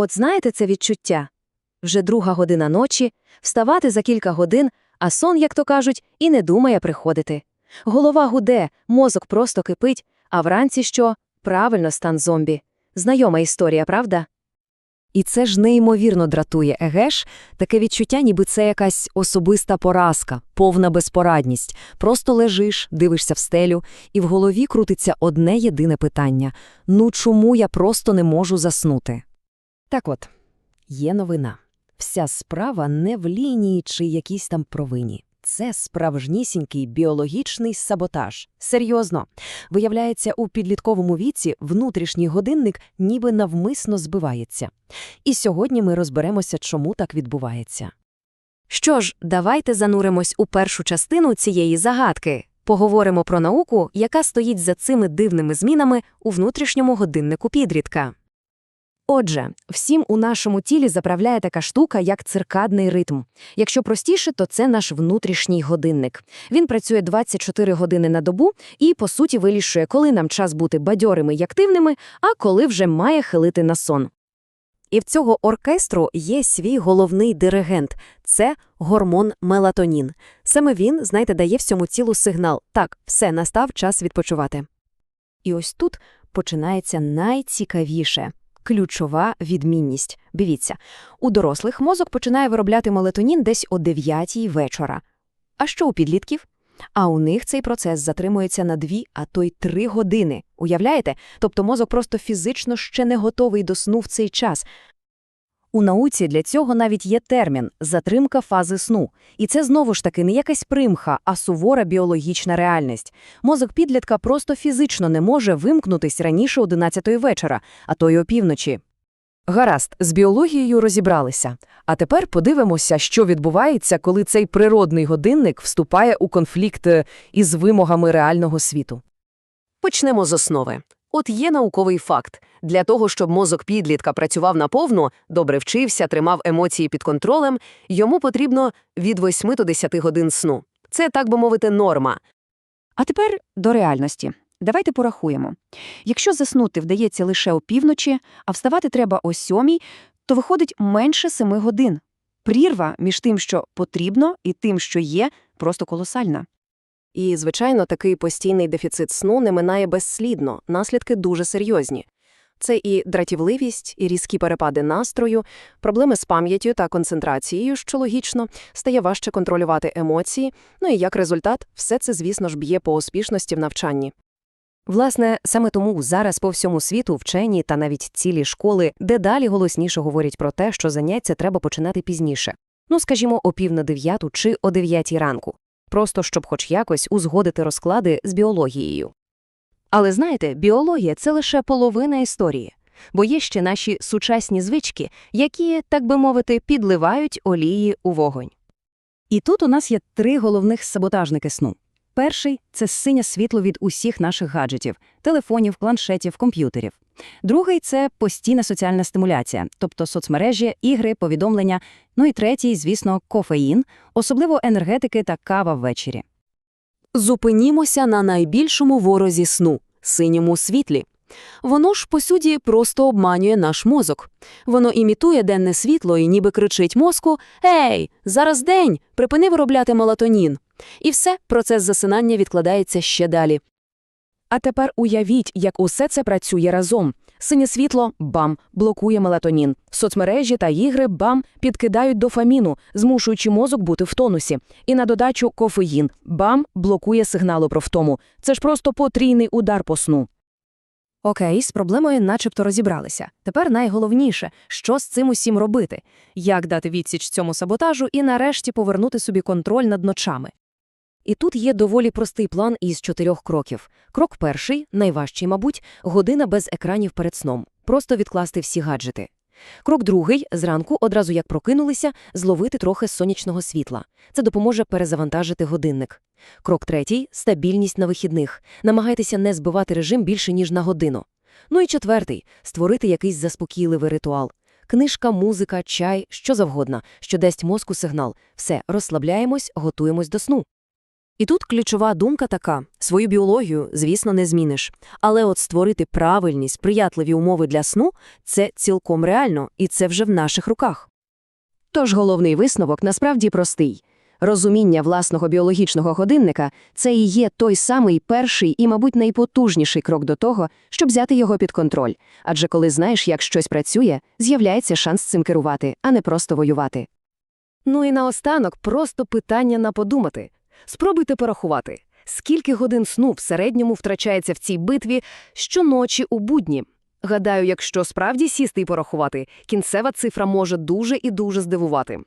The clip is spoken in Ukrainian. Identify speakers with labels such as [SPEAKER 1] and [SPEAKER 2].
[SPEAKER 1] От знаєте це відчуття? Вже друга година ночі, вставати за кілька годин, а сон, як то кажуть, і не думає приходити. Голова гуде, мозок просто кипить, а вранці що? Правильно, стан зомбі. Знайома історія, правда?
[SPEAKER 2] І це ж неймовірно дратує, еге ж? Таке відчуття, ніби це якась особиста поразка, повна безпорадність. Просто лежиш, дивишся в стелю, і в голові крутиться одне єдине питання – ну чому я просто не можу заснути? Так от, є новина. Вся справа не в лінії чи якійсь там провині. Це справжнісінький біологічний саботаж. Серйозно. Виявляється, у підлітковому віці внутрішній годинник ніби навмисно збивається. І сьогодні ми розберемося, чому так відбувається.
[SPEAKER 1] Що ж, давайте зануримось у першу частину цієї загадки. Поговоримо про науку, яка стоїть за цими дивними змінами у внутрішньому годиннику підрідка. Отже, всім у нашому тілі заправляє така штука, як циркадний ритм. Якщо простіше, то це наш внутрішній годинник. Він працює 24 години на добу і, по суті, вирішує, коли нам час бути бадьорими й активними, а коли вже має хилити на сон. І в цього оркестру є свій головний диригент – це гормон мелатонін. Саме він, знаєте, дає всьому тілу сигнал «так, все, настав час відпочивати». І ось тут починається найцікавіше – ключова відмінність. Дивіться, у дорослих мозок починає виробляти мелатонін десь о 9 вечора. А що у підлітків? А у них цей процес затримується на 2, а то й 3 години. Уявляєте? Тобто мозок просто фізично ще не готовий до сну в цей час. У науці для цього навіть є термін – затримка фази сну. І це знову ж таки не якась примха, а сувора біологічна реальність. Мозок підлітка просто фізично не може вимкнутись раніше 11 вечора, а то й опівночі.
[SPEAKER 3] Гаразд, з біологією розібралися. А тепер подивимося, що відбувається, коли цей природний годинник вступає у конфлікт е, із вимогами реального світу.
[SPEAKER 4] Почнемо з основи. От є науковий факт. Для того, щоб мозок підлітка працював наповну, добре вчився, тримав емоції під контролем, йому потрібно від 8 до 10 годин сну. Це, так би мовити, норма.
[SPEAKER 5] А тепер до реальності. Давайте порахуємо. Якщо заснути вдається лише опівночі, а вставати треба о сьомій, то виходить менше семи годин. Прірва між тим, що потрібно, і тим, що є, просто колосальна.
[SPEAKER 4] І, звичайно, такий постійний дефіцит сну не минає безслідно, наслідки дуже серйозні. Це і дратівливість, і різкі перепади настрою, проблеми з пам'яттю та концентрацією, що логічно, стає важче контролювати емоції, ну і як результат, все це, звісно ж, б'є по успішності в навчанні.
[SPEAKER 1] Власне, саме тому зараз по всьому світу вчені та навіть цілі школи дедалі голосніше говорять про те, що заняття треба починати пізніше. Ну, скажімо, о пів на дев'яту чи о дев'ятій ранку. Просто щоб хоч якось узгодити розклади з біологією. Але знаєте, біологія – це лише половина історії. Бо є ще наші сучасні звички, які, так би мовити, підливають олії у вогонь.
[SPEAKER 2] І тут у нас є три головних саботажники сну. Перший – це синє світло від усіх наших гаджетів – телефонів, планшетів, комп'ютерів. Другий – це постійна соціальна стимуляція, тобто соцмережі, ігри, повідомлення. Ну і третій, звісно, кофеїн, особливо енергетики та кава ввечері.
[SPEAKER 4] Зупинімося на найбільшому ворозі сну – синьому світлі. Воно ж, по суті, просто обманює наш мозок. Воно імітує денне світло і ніби кричить мозку «Ей, зараз день, припини виробляти мелатонін». І все, процес засинання відкладається ще далі.
[SPEAKER 3] А тепер уявіть, як усе це працює разом. Синє світло – бам, блокує мелатонін. Соцмережі та ігри – бам, підкидають дофаміну, змушуючи мозок бути в тонусі. І на додачу кофеїн – бам, блокує сигнали про втому. Це ж просто потрійний удар по сну.
[SPEAKER 1] Окей, з проблемою начебто розібралися. Тепер найголовніше, що з цим усім робити? Як дати відсіч цьому саботажу і нарешті повернути собі контроль над ночами? І тут є доволі простий план із чотирьох кроків. Крок перший, найважчий, мабуть, година без екранів перед сном. Просто відкласти всі гаджети. Крок другий – зранку, одразу як прокинулися, зловити трохи сонячного світла. Це допоможе перезавантажити годинник. Крок третій – стабільність на вихідних. Намагайтеся не збивати режим більше, ніж на годину. Ну і четвертий – створити якийсь заспокійливий ритуал. Книжка, музика, чай, що завгодно, що дасть мозку сигнал. Все, розслабляємось, готуємось до сну.
[SPEAKER 2] І тут ключова думка така: свою біологію, звісно, не зміниш. Але от створити правильні, сприятливі умови для сну це цілком реально, і це вже в наших руках.
[SPEAKER 5] Тож головний висновок насправді простий. Розуміння власного біологічного годинника – це і є той самий перший і, мабуть, найпотужніший крок до того, щоб взяти його під контроль. Адже коли знаєш, як щось працює, з'являється шанс цим керувати, а не просто воювати.
[SPEAKER 3] Ну і наостанок просто питання на подумати. Спробуйте порахувати, скільки годин сну в середньому втрачається в цій битві щоночі у будні. Гадаю, якщо справді сісти і порахувати, кінцева цифра може дуже і дуже здивувати.